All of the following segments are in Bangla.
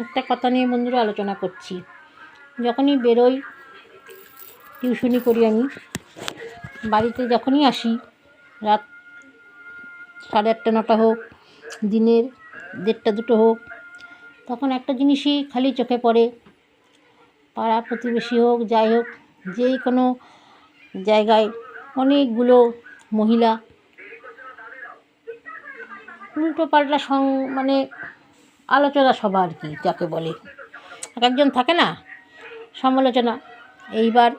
একটা কথা নিয়ে বন্ধুরা আলোচনা করছি। যখনই বেরোই, টিউশনি করি আমি। বাড়িতে যখনই আসি, রাত সাড়ে আটটা, নটা হোক, দিনের দেড়টা দুটো হোক, তখন একটা জিনিসই খালি চোখে পড়ে। পাড়া প্রতিবেশী হোক, যাই হোক, যেই কোনো জায়গায় অনেকগুলো মহিলা উল্টো পাল্টা সং মানে আলোচনা সভা আর কি, যাকে বলে। এক একজন থাকে না, সমালোচনা। এইবার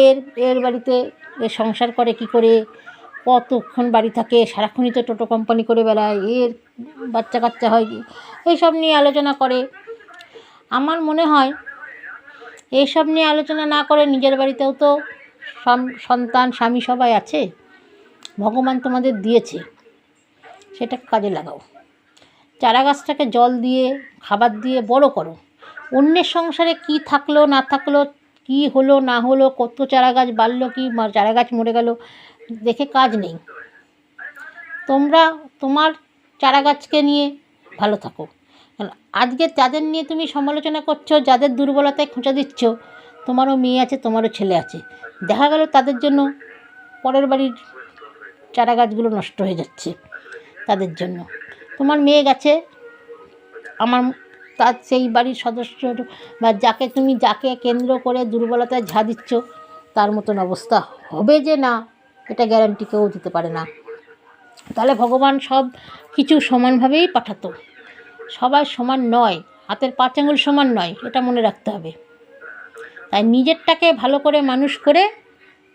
এর এর বাড়িতে এ সংসার করে কি করে, কতক্ষণ বাড়ি থাকে, সারাক্ষণই তো টোটো কোম্পানি করে বেড়ায়, এর বাচ্চা কাচ্চা হয় কি, এইসব নিয়ে আলোচনা করে। আমার মনে হয় এইসব নিয়ে আলোচনা না করে নিজের বাড়িতেও তো সন্তান, স্বামী সবাই আছে। ভগবান তোমাদের দিয়েছে। সেটা কাজে লাগাও। চারা গাছটাকে জল দিয়ে, খাবার দিয়ে বড় করো। অন্যের সংসারে কি থাকল, না থাকল, কি হলো, না হলো, কত চারা গাছ বাড়লো কি চারা গাছ মরে গেল, দেখে কাজ নেই। তোমরা তোমার চারা গাছকে নিয়ে ভালো থাকো। আজকে যাদের নিয়ে তুমি সমালোচনা করছ, যাদের দুর্বলতায় খোঁচা দিচ্ছ, তোমারও মেয়ে আছে, তোমারও ছেলে আছে। দেখা গেল তাদের জন্য পরের বাড়ির চারা গাছগুলো নষ্ট হয়ে যাচ্ছে তাদের জন্য। তোমার মেয়ে গেছে। আমার তার সেই বাড়ির সদস্য বা যাকে তুমি যাকে কেন্দ্র করে দুর্বলতায় ঝা দিচ্ছ, তার মতন অবস্থা হবে যে না, এটা গ্যারান্টি কেউ দিতে পারে না। তাহলে ভগবান সব কিছু সমানভাবেই পাঠাতো। সবাই সমান নয়, হাতের পাঁচ আঙুল সমান নয়, এটা মনে রাখতে হবে। তাই নিজেরটাকে ভালো করে মানুষ করে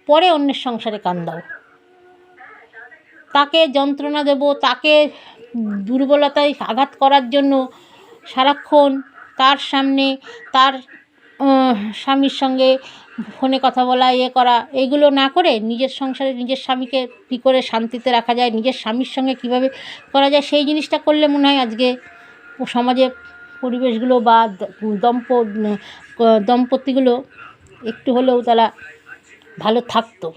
পরে অন্যের সংসারে কান দাও। তাকে যন্ত্রণা দেব, তাকে দুর্বলতায় আঘাত করার জন্য সারাক্ষণ তার সামনে তার স্বামীর সঙ্গে ফোনে কথা বলা ইয়ে করা, এগুলো না করে নিজের সংসারে নিজের স্বামীকে কী করে শান্তিতে রাখা যায়, নিজের স্বামীর সঙ্গে কীভাবে করা যায়, সেই জিনিসটা করলে মনে হয় আজকে সমাজে পরিবেশগুলো বা দম্প দম্পতিগুলো একটু হলেও তারা ভালো থাকতো।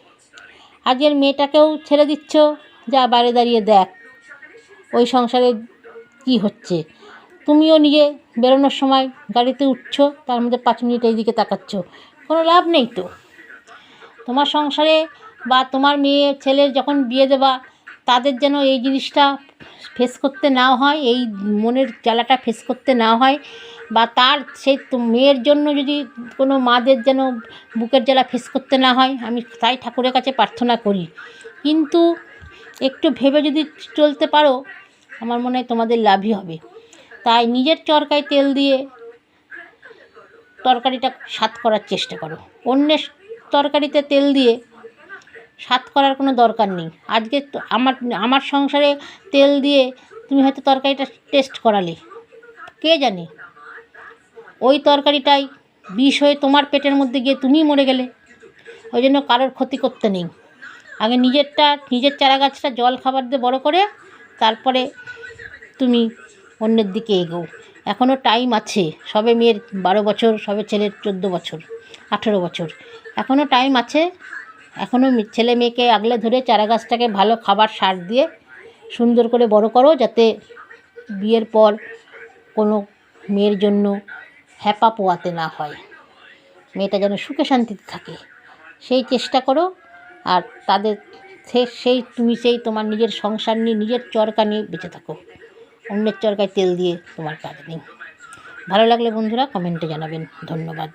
আজকের মেয়েটাকেও ছেড়ে দিচ্ছ, যা বাইরে দাঁড়িয়ে দেখ। ওই সংসারে কি হচ্ছে? তুমিও নিজে বেরোনোর সময় গাড়িতে উঠছো, তার মধ্যে পাঁচ মিনিট এইদিকে তাকাচ্ছ। কোনো লাভ নেই তো। তোমার সংসারে বা তোমার মেয়ে, ছেলের যখন বিয়ে দেবা, তাদের যেন এই জিনিসটা ফেস করতে না হয়, এই মনের জ্বালাটা ফেস করতে না হয়, বা তার সেই মেয়ের জন্য যদি কোনো মাদের যেন বুকের জ্বালা ফেস করতে না হয়, আমি তাই ঠাকুরের কাছে প্রার্থনা করি। কিন্তু একটু ভেবে যদি চলতে পারো, আমার মনে হয় তোমাদের লাভই হবে। তাই নিজের চরকায় তেল দিয়ে তরকারিটা স্বাদ করার চেষ্টা করো। অন্যের তরকারিতে তেল দিয়ে স্বাদ করার কোনো দরকার নেই। আজকে আমার আমার সংসারে তেল দিয়ে তুমি হয়তো তরকারিটা টেস্ট করালে। কে জানে? ওই তরকারিটাই বিষ হয়ে তোমার পেটের মধ্যে গিয়ে তুমিই মরে গেলে। ওই জন্য কারোর ক্ষতি করতে নেই। আগে নিজেরটা, নিজের চারা গাছটা জল খাবার দিয়ে বড় করে, তারপরে তুমি অন্যের দিকে এগো এখনও টাইম আছে, সবে মেয়ের বারো বছর, সবে ছেলের চোদ্দ বছর, আঠেরো বছর। এখনও টাইম আছে এখনও ছেলে মেয়েকে আগলে ধরে চারা গাছটাকে ভালো খাবার সার দিয়ে সুন্দর করে বড় করো, যাতে বিয়ের পর কোনো মেয়ের জন্য হ্যাপা পোয়াতে না হয়। মেয়েটা যেন সুখে শান্তিতে থাকে। সেই চেষ্টা করো আর তাদের সেই তুমি সেই তোমার নিজের সংসার নিয়ে, নিজের চরকা নিয়ে বেঁচে থাকো। অন্যের চরকায় তেল দিয়ে তোমার কাজ নেই। ভালো লাগলে বন্ধুরা কমেন্টে জানাবেন। ধন্যবাদ।